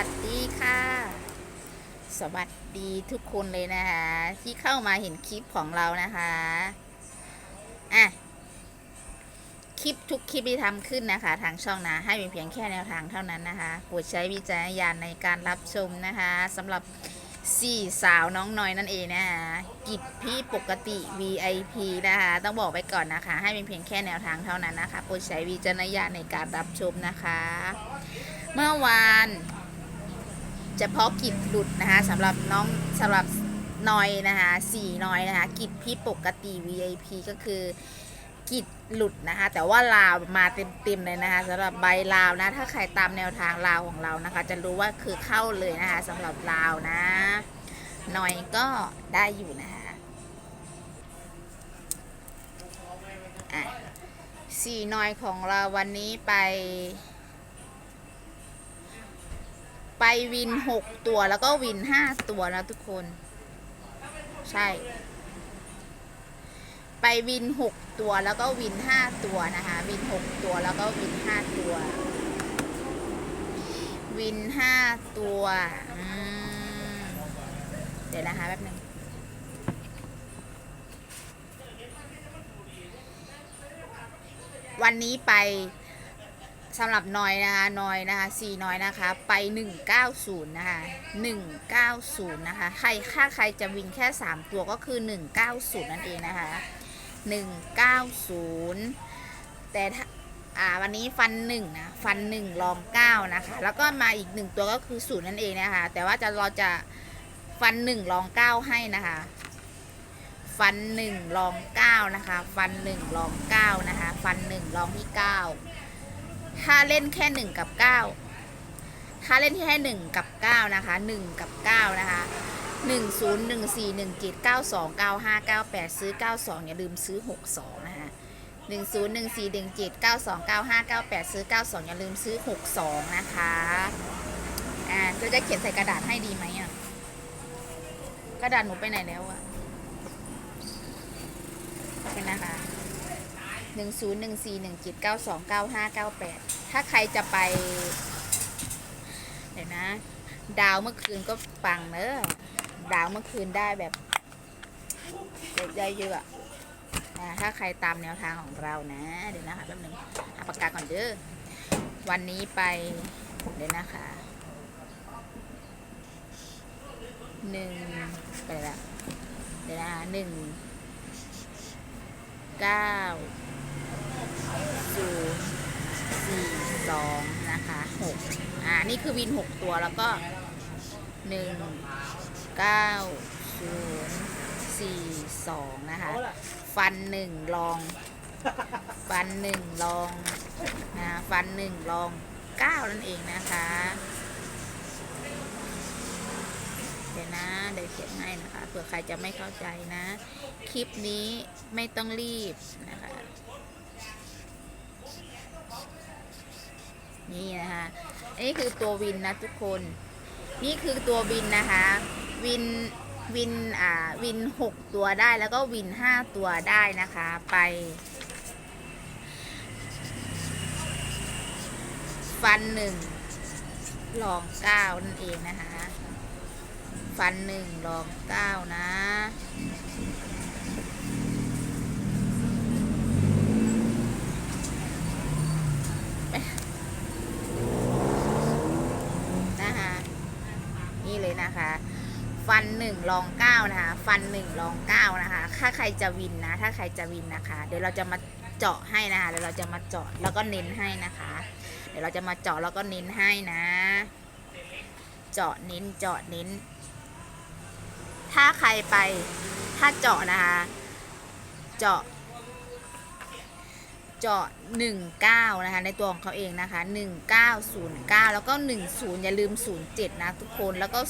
วัสดีค่ะ สวัสดีทุกคนเลยนะคะ ที่เข้ามาเห็นคลิปของเรานะคะอะคลิปทุกคลิปที่ทำขึ้นนะคะ ทางช่องนะให้เป็นเพียงแค่แนวทางเท่านั้นนะคะโปรดใช้วิจารณญาณในการรับชมนะคะสำหรับสี่สาวน้องน้อยนั่นเองนะคะกิจพี่ปกติ VIP นะคะ ต้องบอกไว้ก่อนนะคะ ให้เป็นเพียงแค่แนวทางเท่านั้นนะคะโปรดใช้วิจารณญาณในการรับชมนะคะ เมื่อวาน เฉพาะกิจหลุดนะคะสำหรับน้องสำหรับนอยนะคะสี่นอยนะคะกิจพี่ปกติ VIP ก็คือกิจหลุดนะคะแต่ว่าลาวมาเต็มๆเลยนะคะสำหรับใบลาวนะถ้าใครตามแนวทางลาวของเรานะคะ จะรู้ว่าคือเข้าเลยนะคะสำหรับลาวนะนอยก็ได้อยู่นะคะอะสี่นอยของเราวันนี้ไป ไปวินหกตัวแล้วก็วินห้าตัวนะทุกคน ใช่ ไปวินหกตัวแล้วก็วินห้าตัวนะคะ วินหกตัวแล้วก็วินห้าตัว วินห้าตัวเดี๋ยวนะคะแป๊บหนึงวันนี้ไป สำหรับนอยนะคะนอยนะคะสี่นอยนะคะ ไป 190 นะคะ 190 นะคะ ใครค่าใครจะวินแค่ 3 ตัวก็คือ 190 นั่นเองนะคะ 190 แต่ถ้าอ่าวันนี้ฟัน1นะฟัน1ลอง9นะคะ แล้วก็มาอีก1ตัวก็คือ0นั่นเองนะคะ แต่ว่าจะเราจะฟัน1ลอง9ให้นะคะ ฟัน1ลอง9นะคะ ฟัน1ลอง9นะคะ ฟัน1ลองที่9 ถ้าเล่นแค่หนึ่งกับเก้าถ้าเล่นแค่หนึ่งกับเก้านะคะหนึ่งกับเก้านะคะหนึ่งศูนย์หนึ่งสี่หนึ่งเจ็ดเก้าสองเก้าห้าเก้าแปดซื้อเก้าสองอย่าลืมซื้อหกสองนะคะหนึ่งศูนย์หนึ่งสี่หนึ่งเจ็ดเก้าสองเก้าห้าเก้าแปดซื้อเก้าสองอย่าลืมซื้อหกสองนะคะ อ่าก็จะเขียนใส่กระดาษให้ดีไหมอะ กระดาษหนูไปไหนแล้วอะ เป็นนะคะ หนึ่งศูนย์หนึ่งสี่หนึ่งจ็ดเก้าสองเก้าห้าเก้าแปดถ้าใครจะไปเดี๋ยวนะ ดาวเมื่อคืนก็ปังเนอะดาวเมื่อคืนได้แบบได้เยอะอะนะถ้าใครตามแนวทางของเรานะ เดี๋ยวนะคะแป๊บนึงหาปากกาก่อนเด้อวันนี้ไปเดี๋ยวนะคะหนึ่งไปละเดี๋ยวนะหนึ่งเก้า ศูนย์สี่สองนะคะหกอ่า นี่คือวินหกตัวแล้วก็หนึ่งเก้าศูนย์สี่สองนะคะ ฟันหนึ่งลอง ฟันหนึ่งลองนะฟันหนึ่งลองเก้านั่นเองนะคะ เดี๋ยวนะ เดี๋ยวเขียนให้นะคะเผื่อใครจะไม่เข้าใจนะ คลิปนี้ไม่ต้องรีบนะคะ นี่นะคะอันนี้คือตัววินนะทุกคน นี่คือตัววินนะคะ วินวินอ่าวินหกตัวได้แล้วก็วินห้าตัวได้นะคะไปฟันหนึ่งลองเก้านั่นเองนะคะ ฟันหนึ่งลองเก้านะนะคะ นะคะ ฟันหนึ่งลองเก้านะคะ ฟันหนึ่งลองเก้านะคะ ถ้าใครจะวินนะ ถ้าใครจะวินนะคะ เดี๋ยวเราจะมาเจาะให้นะคะเดี๋ยวเราจะมาเจาะแล้วก็เน้นให้นะคะ เดี๋ยวเราจะมาเจาะแล้วก็เน้นให้นะ เจาะเน้นเจาะเน้น ถ้าใครไปถ้าเจาะนะคะ เจาะ เจาะ 19 นะคะ ในตัวของเขาเองนะคะ 1909 แล้วก็ 10 อย่าลืม 07 นะทุกคนแล้วก็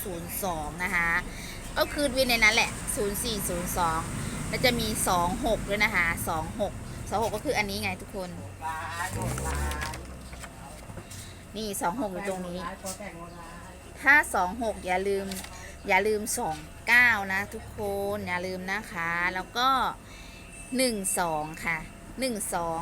0402 นะคะ ก็คือวินในนั้นแหละ 0402 แล้วจะมี 26 ด้วยนะคะ 26 26 ก็คืออันนี้ไงทุกคน นี่ 26 อยู่ตรงนี้ ถ้า 26 อย่าลืมอย่าลืม 29 นะทุกคนอย่าลืมนะคะ แล้วก็ 12 ค่ะ 12หนึ่งสอง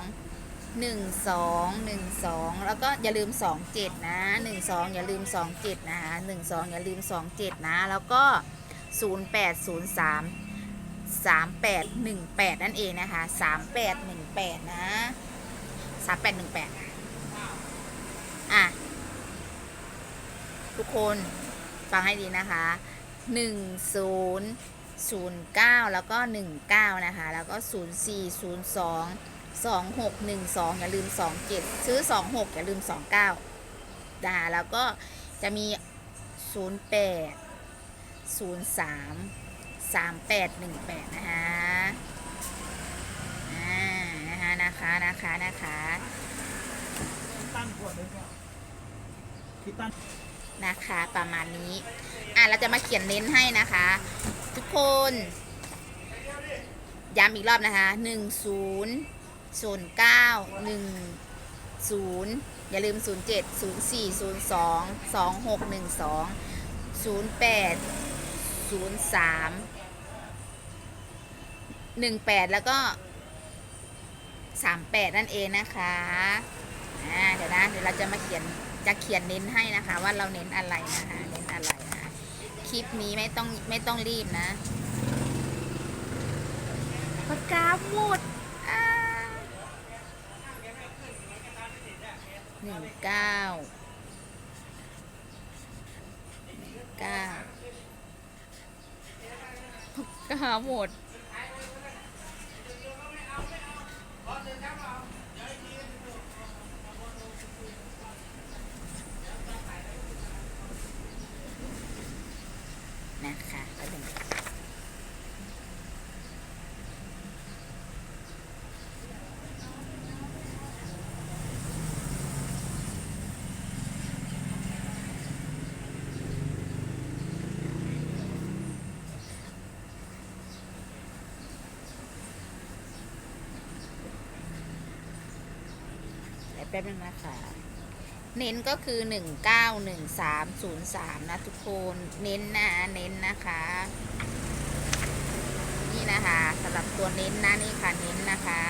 หนึ่งสองแล้วก็อย่าลืมสองเจ็ดนะหนึ่งสองอย่าลืมสองเจ็ดนะคะหนึ่งสองอย่าลืมสองเจ็ดนะ แล้วก็ศูนย์แปดศูนย์สามสามแปดหนึ่งแปดนั่นเองนะคะสามแปดหนึ่งแปดนะสามแปดหนึ่งแปดอะ ทุกคนฟังให้ดีนะคะหนึ่งศูนย์ ศูนย์เก้าแล้วก็หนึ่งเก้านะคะ แล้วก็ศูนย์สี่ศูนย์สองสองหกหนึ่งสองอย่าลืมสองเจ็ดซื้อสองหกอย่าลืมสองเก้านะคะแล้วก็จะมีศูนย์แปดศูนย์สามสามแปดหนึ่งแปดนะคะอ่านะคะนะคะนะคะนะคะตั้งขวดเลยเนี่ยที่ตั้งนะคะประมาณนี้ อะเราจะมาเขียนเน้นให้นะคะ ทุกคนย้ำอีกรอบนะคะหนึ่งศูนย์ศูนย์เก้าหนึ่งศูนย์อย่าลืมศูนย์เจ็ดศูนย์สี่ศูนย์สองสองหกหนึ่งสองศูนย์แปดศูนย์สามหนึ่งแปดแล้วก็สามแปดนั่นเองนะคะอ่าเดี๋ยวนะ เดี๋ยวเราจะมาเขียนจะเขียนเน้นให้นะคะ ว่าเราเน้นอะไรนะคะเน้นอะไรนะคะ คลิปนี้ไม่ต้องไม่ต้องรีบนะปากกาหมดอ่าหนึ่งเก้าหนึ่งเก้าปากกาหมด นะคะก็เป็น เดี๋ยว แป๊บนึงนะคะ เน้นก็คือ 191303 นะทุกคน เน้นนะ เน้นนะคะ นี่นะคะสำหรับตัวเน้นนะนี่ค่ะ เน้นนะคะ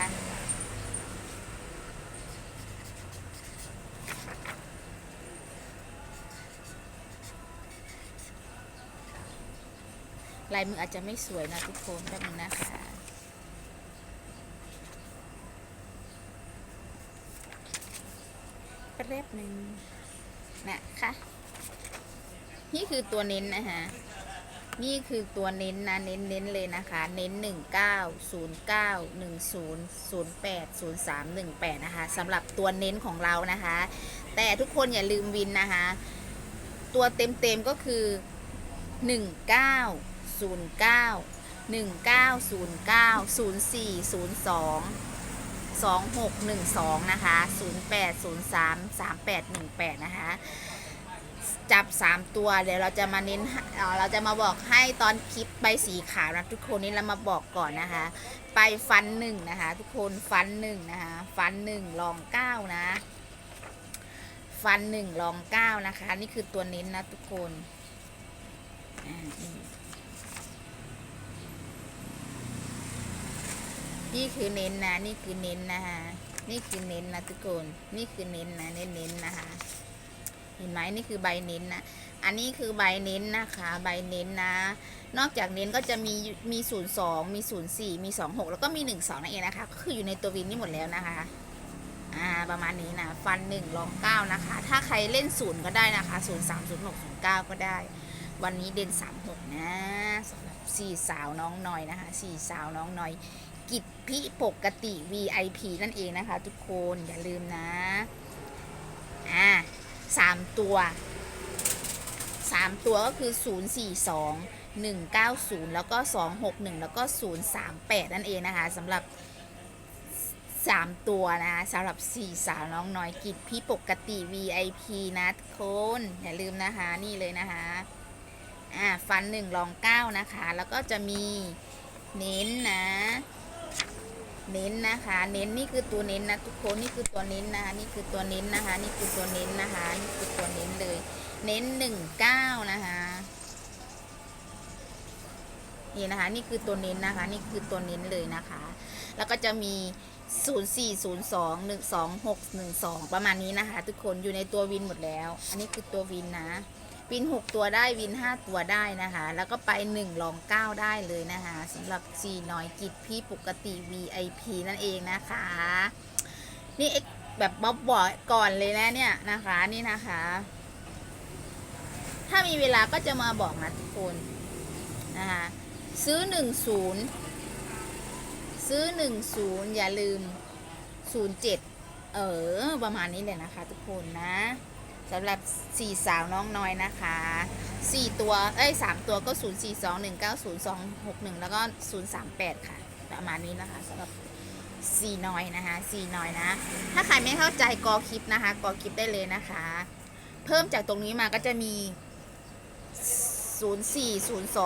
ลายมืออาจจะไม่สวยนะทุกคนแป๊บนึงนะคะ แป๊บหนึ่งนะคะ นี่คือตัวเน้นนะคะนี่คือตัวเน้นนะเน้นเน้นเลยนะคะ เน้น 1 9 0 9 1 0 0 8 0 3 1 8 นะคะสำหรับตัวเน้นของเรานะคะ แต่ทุกคนอย่าลืมวินนะคะ ตัวเต็มเต็มก็คือ 1 9 0 9 1 9 0 9 0 4 0 2 2612 นะคะ 0803 3818 นะคะ จับ 3 ตัว เดี๋ยวเราจะมาเน้นเอ่อเราจะมาบอกให้ตอนคลิปใบสีขาวนะทุกคนนี่เรามาบอกก่อนนะคะ ไปฟันหนึ่งนะคะ ทุกคนฟันหนึ่งนะคะ ฟันหนึ่งลองเก้านะ ฟันหนึ่งลองเก้านะคะ นี่คือตัวเน้นนะทุกคนอ่า นี่คือเน้นนะ นี่คือเน้นนะคะนี่คือเน้นนะทุกคน นี่คือเน้นนะ เน้นเน้นนะคะ เห็นไหมนี่คือใบเน้นนะ อันนี้คือใบเน้นนะคะ ใบเน้นนะ นอกจากเน้นก็จะมีมีศูนย์สองมีศูนย์สี่มีสองหกแล้วก็มีหนึ่งสองนั่นเองนะคะ ก็คืออยู่ในตัววินนี่หมดแล้วนะคะ อ่า ประมาณนี้นะ ฟันหนึ่งลองเก้านะคะ ถ้าใครเล่นศูนย์ก็ได้นะคะศูนย์สามศูนย์หกศูนย์เก้าก็ได้ วันนี้เด่นสามหกนะสำหรับสี่สาวน้องหน่อยนะคะสี่สาวน้องหน่อย กิจพิปกติ VIP นั่นเองนะคะทุกคนอย่าลืมนะ อ่าสามตัวสามตัวก็คือ 0 4 2 1 9 0 แล้วก็ 2 6 1 แล้วก็ 0 3 8 นั่นเองนะคะสำหรับ 3 ตัวนะสำหรับ 4 สาวน้องน้อยกิจพี่ปกติ VIP นะทุกคนอย่าลืมนะคะนี่เลยนะคะอ่าฟัน1ลอง 9 นะคะ แล้วก็จะมีเน้นนะ เน้นนะคะ เน้นนี่คือตัวเน้นนะทุกคนนี่คือตัวเน้นนะคะ นี่คือตัวเน้นนะคะ นี่คือตัวเน้นนะคะนี่คือตัวเน้นเลย เน้นหนึ่งเก้านะคะนี่นะคะ นี่คือตัวเน้นนะคะ นี่คือตัวเน้นเลยนะคะ แล้วก็จะมี 0 4 0 2 1 2 6 1 2 ประมาณนี้นะคะ ทุกคนอยู่ในตัววินหมดแล้ว อันนี้คือตัววินนะ วิน 6 ตัวได้วิน 5 ตัวได้นะคะ แล้วก็ไป 1 ลอง 9 ได้เลยนะคะสำหรับซีน้อยกิจพี่ปกติ VIP นั่นเองนะคะ นี่แบบบ๊อบบอกก่อนเลยนะเนี่ยนะคะนี่นะคะ ถ้ามีเวลาก็จะมาบอกนะทุกคนนะคะซื้อ 10 ซื้อ 10 อย่าลืม 07 เออ ประมาณนี้เลยนะคะทุกคนนะ สำหรับ 4 สาวน้องน้อยนะคะ 4 ตัวเอ้ย3ตัวก็ 0 4 2 1 9 0 2 6 1 แล้วก็ 038 ค่ะ ประมาณนี้นะคะสำหรับสี่น้อยนะคะสี่น้อยนะ ถ้าใครไม่เข้าใจกอคลิปนะคะกอคลิปได้เลยนะคะ เพิ่มจากตรงนี้มาก็จะมี 0 4 0 2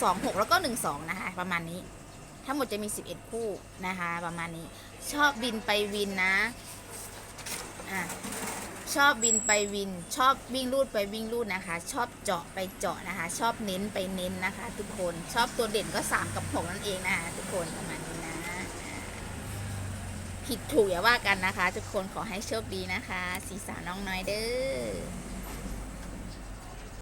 2 6 แล้วก็ 1 2 นะคะ ประมาณนี้ ทั้งหมดจะมี 11 คู่นะคะ ประมาณนี้ ชอบบินไปวินนะ อะ ชอบบินไปวิน ชอบวิ่งรูดไปวิ่งรูดนะคะ ชอบเจาะไปเจาะนะคะ ชอบเน้นไปเน้นนะคะ ทุกคนชอบตัวเด่นก็ 3 กับ 6 นั่นเองนะคะทุกคนประมาณนี้นะผิดถูกอย่าว่ากันนะคะ ทุกคนขอให้โชคดีนะคะ สีสาวน้องน้อยเด้อ